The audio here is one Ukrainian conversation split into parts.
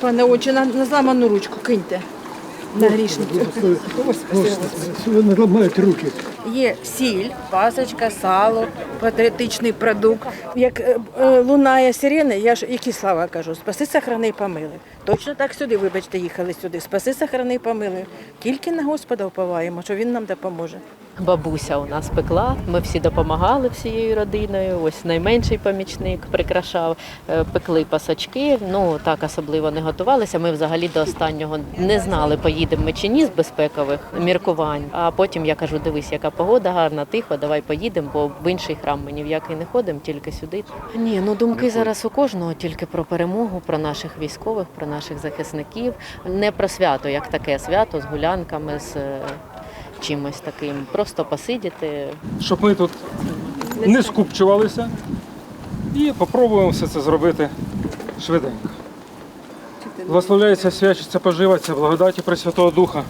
Пане отче, на, на зламану ручку киньте. На грішницю. Господи, ви не руки. Є сіль, пасочка, сало, патріотичний продукт. Як е, е, лунає сирени, я ж які слова кажу, спаси, сохрани, помили. Точно так сюди, вибачте, їхали сюди. Спаси, сохрани, помили. Тільки на Господа вповаємо, що Він нам допоможе. Бабуся у нас пекла. Ми всі допомагали всією родиною. Ось найменший помічник прикрашав, Е, пекли пасочки. Ну так особливо не готувалися. Ми взагалі до останнього не знали, поїдемо ми чи ні з безпекових міркувань. А потім я кажу: дивись, яка погода гарна, тихо, давай поїдемо, бо в інший храм ми ні в який не ходимо, тільки сюди. Ні, ну думки зараз у кожного тільки про перемогу, про наших військових, про наших захисників. Не про свято, як таке свято з гулянками, з е, чимось таким. Просто посидіти, щоб ми тут не скупчувалися і попробуємо все це зробити швиденько. Благословляється, свячиться, поживаться, благодаті Пресвятого Духа.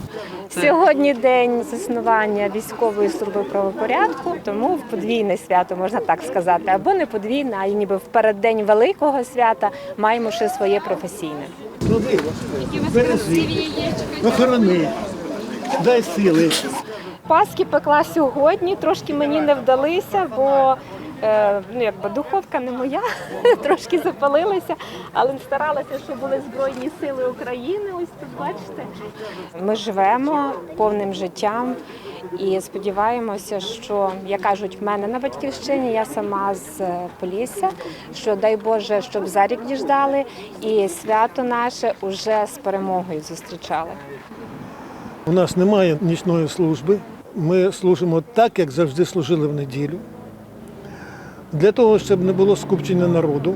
Сьогодні день заснування військової служби правопорядку, тому в подвійне свято можна так сказати, або не подвійне, а й ніби в переддень великого свята маємо ще своє професійне. Охорони, дай сили. Паски пекла сьогодні, трошки мені не вдалися, бо е, ну, якби духовка не моя, трошки запалилася, але старалася, щоб були Збройні Сили України. Ось тут бачите. Ми живемо повним життям і сподіваємося, що, як кажуть, в мене на батьківщині, я сама з е, Полісся, що дай Боже, щоб за рік діждали, і свято наше уже з перемогою зустрічали. У нас немає нічної служби. Ми служимо так, як завжди служили в неділю. Для того, щоб не було скупчення народу,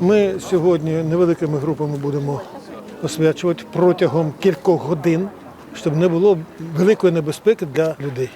ми сьогодні невеликими групами будемо освячувати протягом кількох годин, щоб не було великої небезпеки для людей.